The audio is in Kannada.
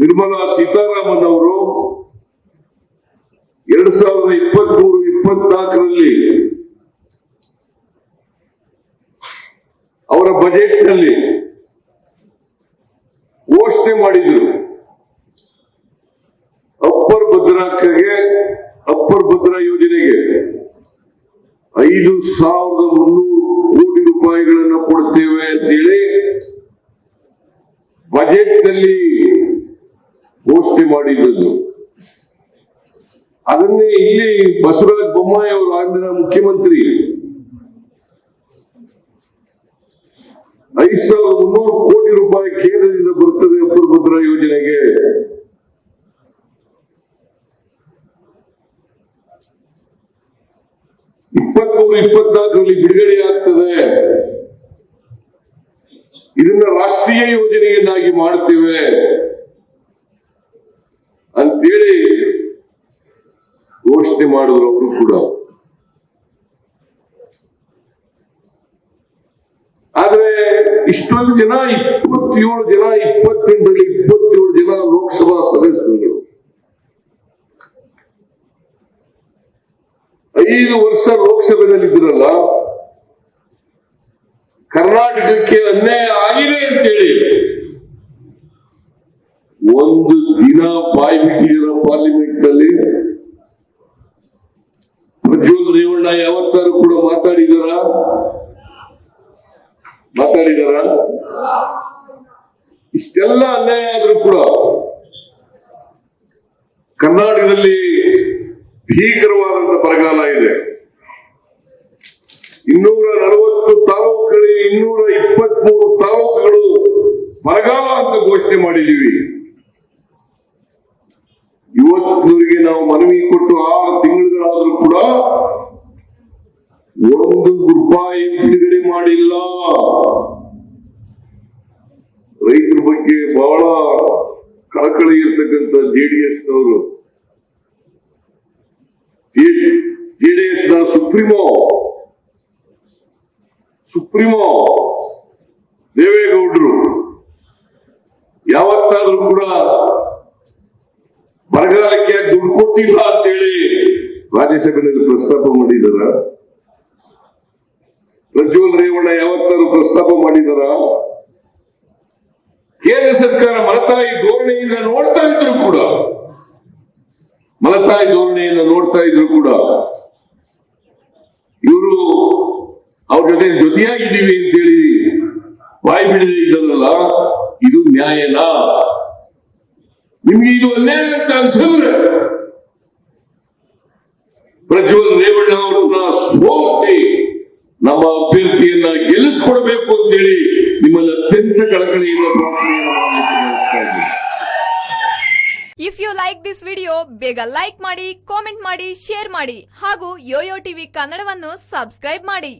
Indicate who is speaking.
Speaker 1: ನಿರ್ಮಲಾ ಸೀತಾರಾಮನ್ ಅವರು ಎರಡ್ ಸಾವಿರದ ಇಪ್ಪತ್ತ್ ಮೂರು ಇಪ್ಪತ್ನಾಲ್ಕರಲ್ಲಿ ಅವರ ಬಜೆಟ್ನಲ್ಲಿ ಘೋಷಣೆ ಮಾಡಿದ್ರು. ಅಪ್ಪರ್ ಭದ್ರಾಕ್ಕೆ ಅಪ್ಪರ್ ಭದ್ರಾ ಯೋಜನೆಗೆ ಐದು ಸಾವಿರದ ಮುನ್ನೂರು ಕೋಟಿ ರೂಪಾಯಿಗಳನ್ನು ಕೊಡ್ತೇವೆ ಅಂತೇಳಿ ಬಜೆಟ್ನಲ್ಲಿ ಘೋಷಣೆ ಮಾಡಿದ್ದದ್ದು. ಅದನ್ನೇ ಇಲ್ಲಿ ಬಸವರಾಜ ಬೊಮ್ಮಾಯಿ ಅವರು ಆಗಿನ ಮುಖ್ಯಮಂತ್ರಿ. ಐದು ಸಾವಿರದ ಮುನ್ನೂರು ಕೋಟಿ ರೂಪಾಯಿ ಕೇಂದ್ರದಿಂದ ಬರುತ್ತದೆ ಅಪ್ಪರ್ ಭದ್ರಾ ಯೋಜನೆಗೆ. ಇಪ್ಪತ್ಮೂರು, ಇಪ್ಪತ್ನಾಲ್ಕರಲ್ಲಿ ಬಿಡುಗಡೆ ಆಗ್ತದೆ. ಇದನ್ನ ರಾಷ್ಟ್ರೀಯ ಯೋಜನೆಯನ್ನಾಗಿ ಮಾಡ್ತೇವೆ ಅಂತೇಳಿ ಘೋಷಣೆ ಮಾಡುವವರು ಕೂಡ. ಆದ್ರೆ ಇಷ್ಟೊಂದು ಜನ, ಇಪ್ಪತ್ತೇಳು ಜನ, ಇಪ್ಪತ್ತೆಂಟರಲ್ಲಿ ಇಪ್ಪತ್ತೇಳು ಜನ ಲೋಕಸಭಾ ಸದಸ್ಯರು. ಐದು ವರ್ಷ ಲೋಕಸಭೆಯಲ್ಲಿ ಇದ್ರಲ್ಲ, ಕರ್ನಾಟಕಕ್ಕೆ ಅನ್ಯಾಯ ಆಗಿದೆ ಅಂತೇಳಿ. ಒಂದು ದಿನ ಬಾಯಿ ಬಿಟ್ಟಿದ್ದೀರ ಪಾರ್ಲಿಮೆಂಟ್ನಲ್ಲಿ ಪ್ರಜ್ವಲ್ ರೇವಣ್ಣ ಯಾವತ್ತಾರು ಕೂಡ ಮಾತಾಡಿದಾರ? ಮಾತಾಡಿದಾರ? ಇಷ್ಟೆಲ್ಲ ಅನ್ಯಾಯ ಆದ್ರೂ ಕೂಡ ಕರ್ನಾಟಕದಲ್ಲಿ ಭೀಕರವಾದಂತ ಬರಗಾಲ ಇದೆ. ಇನ್ನೂರ ನಲವತ್ತು ತಾಲೂಕುಗಳಿಗೆ ಇನ್ನೂರ ಇಪ್ಪತ್ಮೂರು ತಾಲೂಕುಗಳು ಬರಗಾಲ ಅಂತ ಘೋಷಣೆ ಮಾಡಿದೀವಿ ಇವತ್ತಿನವರೆಗೆ ನಾವು ಮನವಿ ಕೊಟ್ಟು ಆರು ತಿಂಗಳುಗಳಾದ್ರೂ ಕೂಡ ಒಂದು ರೂಪಾಯಿ ಬಿಡುಗಡೆ ಮಾಡಿಲ್ಲ. ರೈತರ ಬಗ್ಗೆ ಬಹಳ ಕಳಕಳಿ ಇರ್ತಕ್ಕಂಥ ನವರು ಜೆಡಿಎಸ್ನ ಸುಪ್ರೀಮೋ ಸುಪ್ರೀಮೋ, ದೇವೇಗೌಡರು, ಯಾವತ್ತಾದ್ರೂ ಕೂಡ ಬರಗಾಲಕ್ಕೆ ದುಡ್ಡು ಕೊಟ್ಟಿಲ್ಲ ಅಂತೇಳಿ ರಾಜ್ಯಸಭೆಯಲ್ಲಿ ಪ್ರಸ್ತಾಪ ಮಾಡಿದಾರ. ಪ್ರಜ್ವಲ್ ರೇವಣ್ಣ ಯಾವತ್ತಾರು ಪ್ರಸ್ತಾಪ ಮಾಡಿದಾರ? ಕೇಂದ್ರ ಸರ್ಕಾರ ಮಲತಾಯಿ ಧೋರಣೆಯಿಂದ ನೋಡ್ತಾ ಇದ್ರು ಕೂಡ. ಮಲತಾಯಿ ಧೋರಣೆಯಿಂದ ನೋಡ್ತಾ ಇದ್ರು ಕೂಡ. ಇವರು ಅವ್ರ ಜೊತೆ ಜೊತೆಯಾಗಿದ್ದೀವಿ ಅಂತೇಳಿ ಬಾಯಿ ಬಿಡದೇ ಇದ್ದಾರಲ್ಲ, ಇದು ನ್ಯಾಯನಾ? ನಿಮ್ಗೆ ಇದು ಅಲ್ಲೇ ಅಂತ ಅನ್ಸಿದ್ರೆ ಪ್ರಜ್ವಲ್ ರೇವಣ್ಣ ಅವರನ್ನ ಸೋಲಿಸಿ ನಮ್ಮ ಅಭ್ಯರ್ಥಿಯನ್ನ ಗೆಲ್ಲಿಸ್ಕೊಡ್ಬೇಕು ಅಂತೇಳಿ ನಿಮ್ಮಲ್ಲಿ ಅತ್ಯಂತ ಕಳಕಳಿಯಿಂದ ಪ್ರಾರ್ಥನೆ
Speaker 2: if you like this video ಬೇಗ ಲೈಕ್ ಮಾಡಿ ಕಾಮೆಂಟ್ ಮಾಡಿ ಶೇರ್ ಮಾಡಿ ಹಾಗೂ ಯೋಯೋ ಟಿವಿ ಕನ್ನಡವನ್ನು ಸಬ್ಸ್ಕ್ರೈಬ್ ಮಾಡಿ.